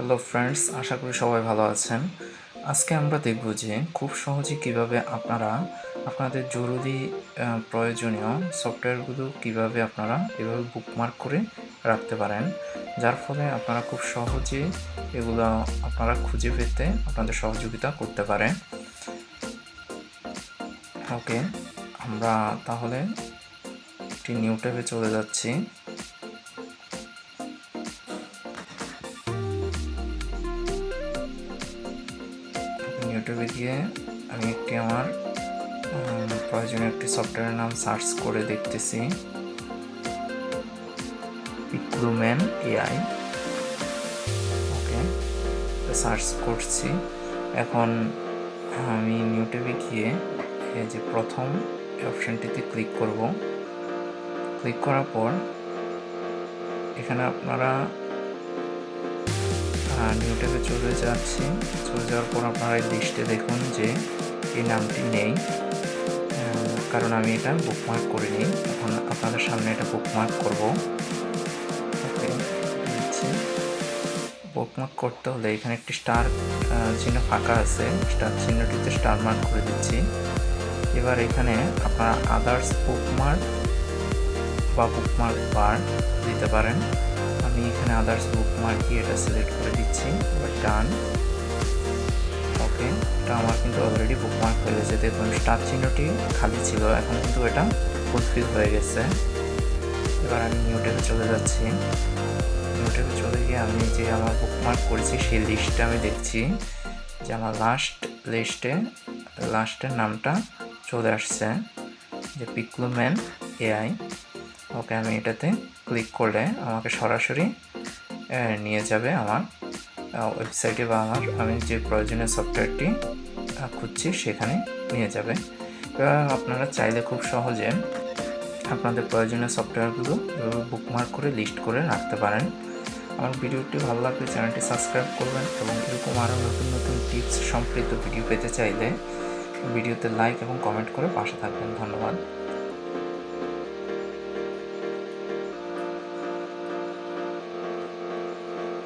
Hello friends আশা করি সবাই ভালো আছেন। আজকে আমরা দেখব যে খুব সহজে কীভাবে আপনারা, আপনাদের জরুরি প্রয়োজনীয় সফটওয়্যারগুলো কীভাবে আপনারা এভাবে বুকমার্ক করে রাখতে পারেন। যার ফলে আপনারা খুব সহজে এগুলো আপনারা খুঁজে পেতে আপনাদের সহযোগিতা করতে পারে ওকে আমরা তাহলে একটি নিউ ট্যাবে চলে যাচ্ছি। ইউটিউবে গিয়ে আমি একটি আমার প্রয়োজনীয় একটি সফটওয়্যারের নাম সার্চ করে দেখতেছি। পিক্লুম্যান এআই ওকে সার্চ করছি। এখন, আমি ইউটিউবে গিয়ে এই যে প্রথম অপশানটিতে ক্লিক করব। ক্লিক করার পর, এখানে আপনারা নিউট্যাবে চলে যাচ্ছি। চলে যাওয়ার পর আপনারা এই লিস্টে দেখুন যে এই নামটি নেই। কারণ আমি এটা বুকমার্ক করিনি। এখন আপনাদের সামনে এটা বুকমার্ক করব। বুকমার্ক করতে হলে এখানে একটি স্টার চিহ্ন ফাঁকা আছে। স্টার চিহ্নটিতে স্টার মার্ক করে দিচ্ছি। এবার এখানে আপনারা আদার্স বুকমার্ক বা বুকমার্ক বার দিতে পারেন। আমি এখানে আদার্স বুকমার্কই এটা সিলেক্ট করে দিচ্ছি, এবার ডান ওকে এটা আমার কিন্তু অলরেডি বুকমার্ক হয়ে গেছে, দেখুন স্টার চিহ্নটি খালি ছিল, এখন কিন্তু এটা ফুলফিল হয়ে গেছে। এবার আমি নিউটেবে চলে যাচ্ছি। নিউটেবে চলে গিয়ে আমি যে আমার বুকমার্ক করেছি, সেই লিস্টটা আমি দেখছি যে আমার লাস্ট লিস্টে লাস্টের নামটা চলে আসছে, যে পিকলুম্যান এআই ওকে আমি এটাতে ক্লিক করলে আমাকে সরাসরি নিয়ে যাবে আমার ওয়েবসাইটে বা আমার, আমি যে প্রয়োজনীয় সফটওয়্যারটি খুঁজছি সেখানে নিয়ে যাবে। এবার আপনারা চাইলে খুব সহজে আপনাদের প্রয়োজনীয় সফটওয়্যারগুলো বুকমার্ক করে লিস্ট করে রাখতে পারেন। আমার ভিডিওটি ভালো লাগলে চ্যানেলটি সাবস্ক্রাইব করবেন এবং এরকম আরও নতুন নতুন টিপস সম্পৃক্ত ভিডিও পেতে চাইলে ভিডিওতে লাইক এবং কমেন্ট করে পাশে থাকবেন। ধন্যবাদ।